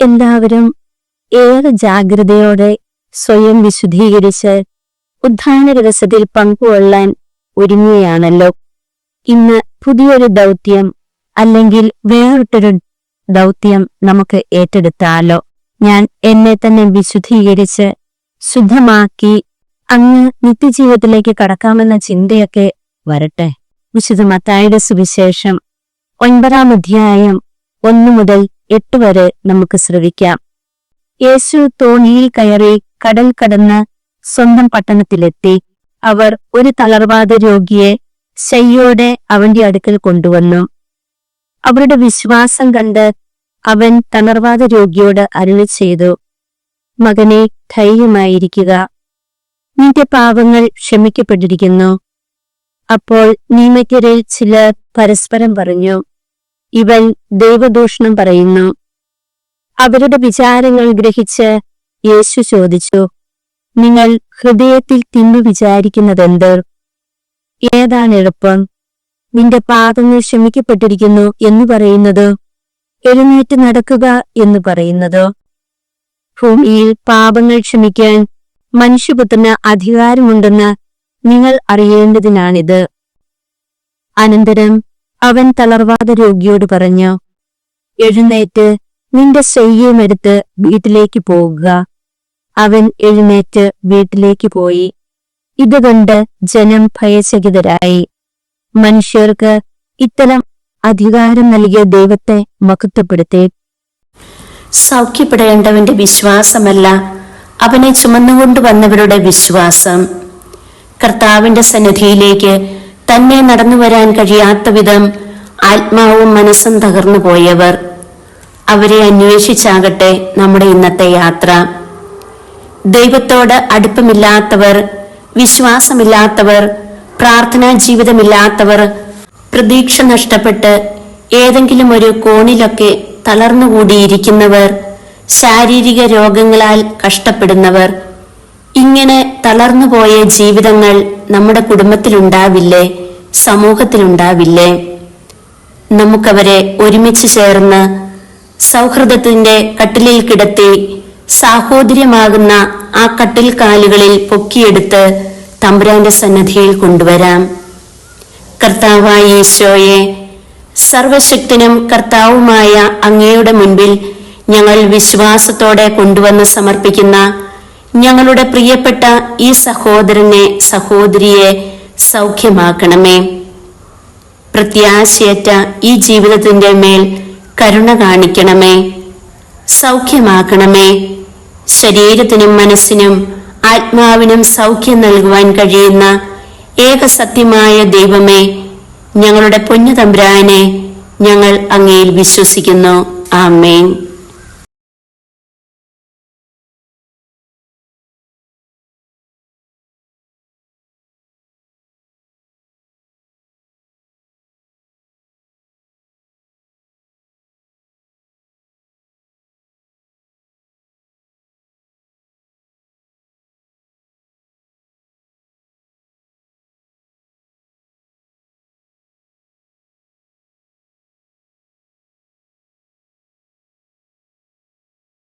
എല്ലാവരും ഏറെ ജാഗ്രതയോടെ സ്വയം വിശുദ്ധീകരിച്ച് ഉദ്ധാന രഹസ്യത്തിൽ പങ്കുകൊള്ളാൻ ഒരുങ്ങുകയാണല്ലോ. ഇന്ന് പുതിയൊരു ദൗത്യം അല്ലെങ്കിൽ വേറിട്ടൊരു ദൗത്യം നമുക്ക് ഏറ്റെടുത്താലോ? ഞാൻ എന്നെ തന്നെ വിശുദ്ധീകരിച്ച് ശുദ്ധമാക്കി അങ്ങ് നിത്യജീവിതത്തിലേക്ക് കടക്കാമെന്ന ചിന്തയൊക്കെ വരട്ടെ. വിശുദ്ധ മത്തായുടെ സുവിശേഷം ഒൻപതാം അധ്യായം ഒന്നു മുതൽ എട്ട് വരെ നമുക്ക് ശ്രവിക്കാം. യേശു തോണിയിൽ കയറി കടൽ കടന്ന് സ്വന്തം പട്ടണത്തിലെത്തി. അവർ ഒരു തളർവാദ രോഗിയെ ശയ്യോടെ അവന്റെ അടുക്കൽ കൊണ്ടുവന്നു. അവരുടെ വിശ്വാസം കണ്ട് അവൻ തളർവാദ രോഗിയോട് അരുളി ചെയ്തു മകനെ ധൈര്യമായിരിക്കുക. നിന്റെ പാപങ്ങൾ ക്ഷമിക്കപ്പെട്ടിരിക്കുന്നു. അപ്പോൾ നിയമക്കരയിൽ ചിലർ പരസ്പരം പറഞ്ഞു ഇവൻ ദൈവദൂഷണം പറയുന്നു. അവരുടെ വിചാരങ്ങൾ ഗ്രഹിച്ച് യേശു ചോദിച്ചു നിങ്ങൾ ഹൃദയത്തിൽ തിന്നു വിചാരിക്കുന്നതെന്ത്? ഏതാണ് എളുപ്പം? നിന്റെ പാപങ്ങൾ ക്ഷമിക്കപ്പെട്ടിരിക്കുന്നു എന്ന് പറയുന്നത് എഴുന്നേറ്റ് നടക്കുക എന്ന് പറയുന്നത്. ഭൂമിയിൽ പാപങ്ങൾ ക്ഷമിക്കാൻ മനുഷ്യപുത്രന് അധികാരമുണ്ടെന്ന് നിങ്ങൾ അറിയേണ്ടതിനാണിത്. അനന്തരം അവൻ തളർവാദ രോഗിയോട് പറഞ്ഞു എഴുന്നേറ്റ് നിന്റെ ശയ്യമെടുത്ത് വീട്ടിലേക്ക് പോകുക അവൻ എഴുന്നേറ്റ് വീട്ടിലേക്ക് പോയി. ഇതുകൊണ്ട് ജനം ഭയചകിതരായി. മനുഷ്യർക്ക് ഇത്തരം അധികാരം നൽകിയ ദൈവത്തെ മഹത്വപ്പെടുത്തി. സൗഖ്യപ്പെടേണ്ടവന്റെ വിശ്വാസമല്ല അവനെ ചുമന്നുകൊണ്ടുവന്നവരുടെ വിശ്വാസം. കർത്താവിന്റെ സന്നിധിയിലേക്ക് തന്നെ നടന്നു വരാൻ കഴിയാത്ത വിധം ആത്മാവും മനസ്സും തകർന്നു പോയവർ. അവരെ അന്വേഷിച്ചാകട്ടെ നമ്മുടെ ഇന്നത്തെ യാത്ര. ദൈവത്തോട് അടുപ്പമില്ലാത്തവർ വിശ്വാസമില്ലാത്തവർ പ്രാർത്ഥനാ ജീവിതമില്ലാത്തവർ പ്രതീക്ഷ നഷ്ടപ്പെട്ട് ഏതെങ്കിലും ഒരു കോണിലൊക്കെ തളർന്നുകൂടിയിരിക്കുന്നവർ ശാരീരിക രോഗങ്ങളാൽ കഷ്ടപ്പെടുന്നവർ. ഇങ്ങനെ തളർന്നുപോയ ജീവിതങ്ങൾ നമ്മുടെ കുടുംബത്തിലുണ്ടാവില്ലേ? സമൂഹത്തിലുണ്ടാവില്ലേ? നമുക്കവരെ ഒരുമിച്ച് ചേർന്ന് സൗഹൃദത്തിന്റെ കട്ടിലിൽ കിടത്തി സാഹോദര്യമാകുന്ന ആ കട്ടിൽ കാലുകളിൽ പൊക്കിയെടുത്ത് തമ്പുരാന്റെ സന്നദ്ധിയിൽ കൊണ്ടുവരാം. കർത്താവായ ഈശോയെ സർവശക്തനും കർത്താവുമായ അങ്ങയുടെ മുൻപിൽ ഞങ്ങൾ വിശ്വാസത്തോടെ കൊണ്ടുവന്ന് സമർപ്പിക്കുന്ന ഞങ്ങളുടെ പ്രിയപ്പെട്ട ഈ സഹോദരനെ സഹോദരിയെ സൗഖ്യമാക്കണമേ. പ്രത്യാശയറ്റ ഈ ജീവിതത്തിന്റെ മേൽ കരുണ കാണിക്കണമേ. സൗഖ്യമാക്കണമേ. ശരീരത്തിനും മനസ്സിനും ആത്മാവിനും സൗഖ്യം നൽകുവാൻ കഴിയുന്ന ഏകസത്യമായ ദൈവമേ ഞങ്ങളുടെ പൊന്നു തമ്പുരാനെ ഞങ്ങൾ അങ്ങയിൽ വിശ്വസിക്കുന്നു. ആമേൻ.